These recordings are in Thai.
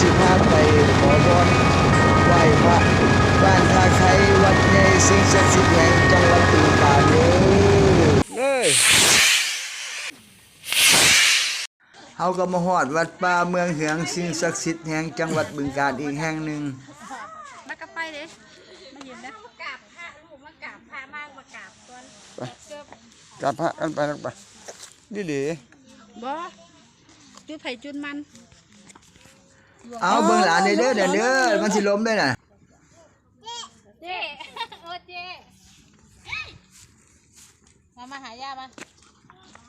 สิพาไปขอพรไหว้พระบ้านท่าไควัดใหญ่สิ่งศักดิ์สิทธิ์แห่งจังหวัดบึงกาฬเด้อเลยเฮาก็มาฮอดวัดป่าเมืองเหืองสิ่งศักดิ์สิทธิ์แห่งจังหวัดบึงกาฬอีกแห่งหนึ่งมากระไปเลยมาเย็นนะกราบพระลูกมากราบพระมากมากราบก่อนเกือบกลับพระกันไปกันไปนี่ดิบ่จุดไผ่จุดมัน เอาเบิ่งหลานเด้อเด้อเด้อเด้อมันสิล้มได้น่ะเจ๊โอ้เจ๊มามาหายามา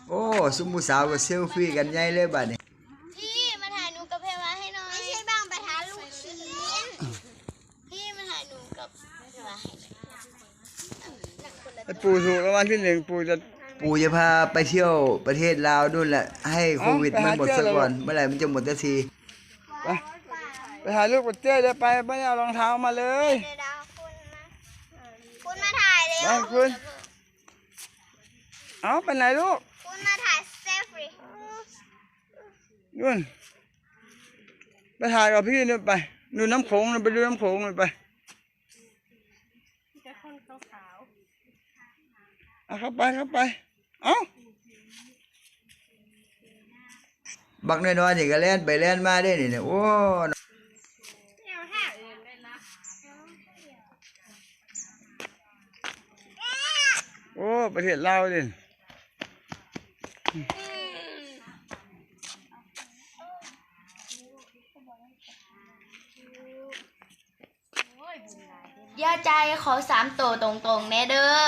โอ้ซุมผู้สาวก็เซลฟี่กันใหญ่เลยบัดนี้พี่มาถ่ายหนูกับเพวาให้หน่อยไม่ใช่บ้างไปถ่ายลูกชิ้นพี่มาถ่ายหนูกับเพวาให้หน่อยปู่ถูกรางวัลที่หนึ่งปู่จะปู่จะพาไปเที่ยวประเทศลาวนู่นแหละให้โควิดมันหมดซะก่อนเมื่อไหร่มันจะหมดสักที ไปไปหาลูกปัจเจ้เลยไปไม่ได้เอารองเท้ามาเลยเดี๋ยวดาวคุณมาคุณมาถ่ายเร็ไปวคุณเอาไปไหนลูกคุณมาถ่ายเซฟรีนู่นไปถ่ายกับพี่นู่นไปดูน้ำโขงนู่นไปดูน้ำโขงนู่นไปเอาเข้าไปเข้าไป เอา บักน้อยๆนี่ก็เล่นไปเล่นมาได้นี่เนี่ยโอ้โอ้ประเทศลาวดิย่าใจขอสามตัวตรงๆแน่เด้อ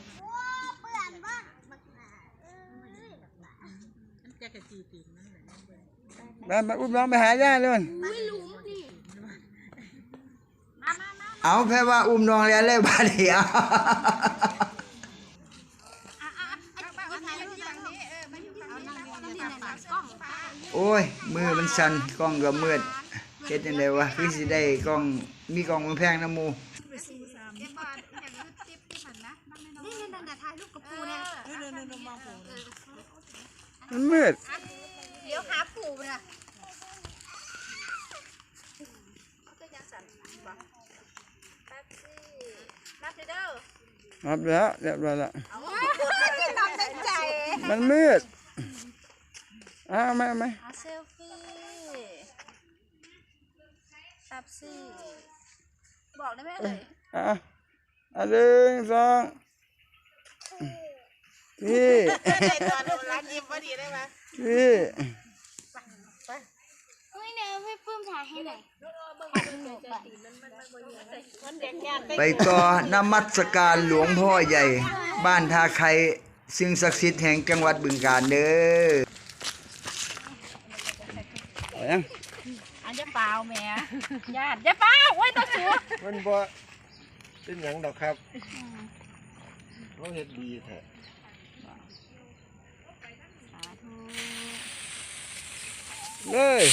ไปมาอุ้มน้องมาหายาเร็วไม่รู้นี่มามามาเอาแค่ว่าอุ้มน้องแล้วเลยบาดเดียวเอาถ่ายรูปอย่างนี้เออมาอยู่ฝั่งนี้นะเอานี่นะกล้องฟ้าโอ้ย มือมันสั่นกล้องก็มืดเฮ็ดจังไดวะคือสิได้กล้องมีกล้องมันแพงน้ำหมูเก็บ เดี๋ยวหาปู่น่ะยรับแป๊บสินับเด้อนับแล้วเรียบร้อยละเอาที่ทำใจมันมืดอ้าวไม่ไม่เซลฟี่แป๊บสิบอกได้ไหมเลยอะอันหนึ่งสอง พี่ตอนร้านยิ้มพอดีได้ไหมพี่เฮ้ยเดี๋ยวพี่ปื้มถ่ายให้หน่อยไปก่อนมัสการหลวงพ่อใหญ่ บ้านท่าไคซึ่งศักดิ์สิทธิ์แห่งจังหวัดบึงกาฬเด้อเอายังอันจะเปล่าแม่ญาติจะเปล่าโอ้ยตัวสูงมันบ่เป็นหยังดอกครับเขาเฮ็ดดีแท้ เลย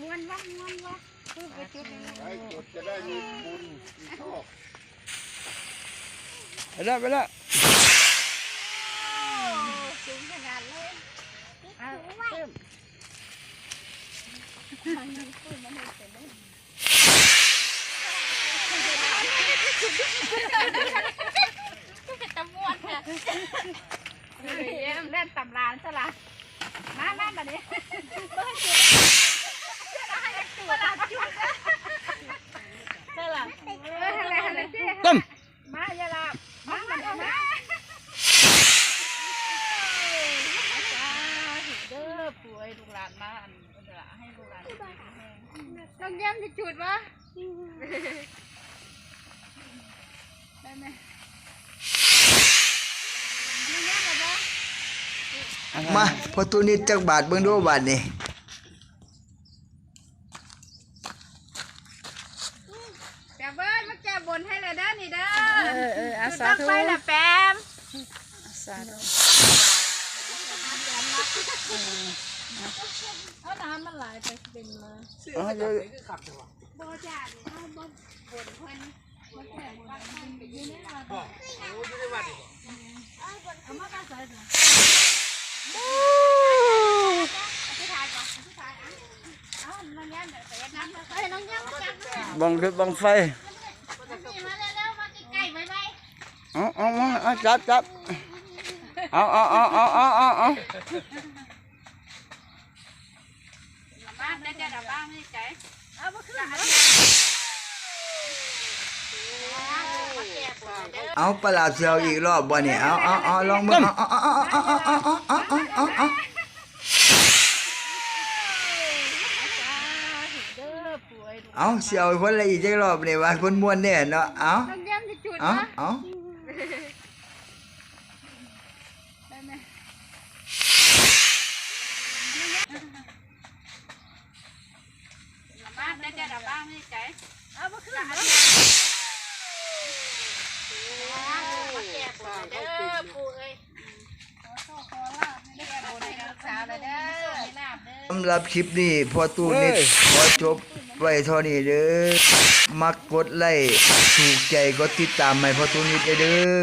ม้วนวะม้วนวะไอ้จุดจะได้มีบุญมีโชคไปแล้วไปแล้วสูงขนาดเลยเอาเพิ่มตะม้วนค่ะ เยี่ยมเล่นตำรานซะละมามาแบบนี้ต้มมาเยาลามามามาเด้อป่วยลูกหลานมาอันละให้ลูกหลานต้องเยี่ยมจะจุดวะได้ไหม มาพอตูนิดจักบาทเบิ่งดูบาทนี่แปมเบิ้ลมาแก้บนให้เลยเด้อนี่เด้อเออเอออาจุดสาตั้งธุไฟละแปมสาธุเอาน้ำมันไหลไปเป็นมาอ๋อเดี๋ยวบ่จ้าเอาบ่บนเพิ่นบ่แก้บนเพิ่นไปอยู่ในวัดเอามาตั้งใส่สิอธิษฐานก่อนอธิษฐานอะ บังเดือบังไฟเอาเอาเอาจับจับเอาเอาเอาเอาเอาเอาเอาบ้านได้แต่ละบ้านไม่ใจเอาบ่ขึ้นเอาปลาเซลอีกรอบบ่เนี่ยเอาเอาเอาลองมือเอาเอาเอาเอาเอาเอา เอาเอาเอาเด้อป่วยเอาเสียวคนละอีกจักรอบนี่ว่าคนม่วนแน่เนาะเอาต้องย้ำจะจุดเอานะเอาได้ไหมบ้านได้แต่ละบ้านไม่ใจเอาบ่ขึ้นเอามาแก้บนเด้อป่วยขอโชคขอลาภให้แก้บนให้รักษาเลยเด้อให้ลาบเด้อ สำหรับคลิปนี้พอตูนิดขอจบไว้เท่านี้เด้อ มักกดไลค์ถูกใจก็ติดตามให้พอตูนิดเด้อ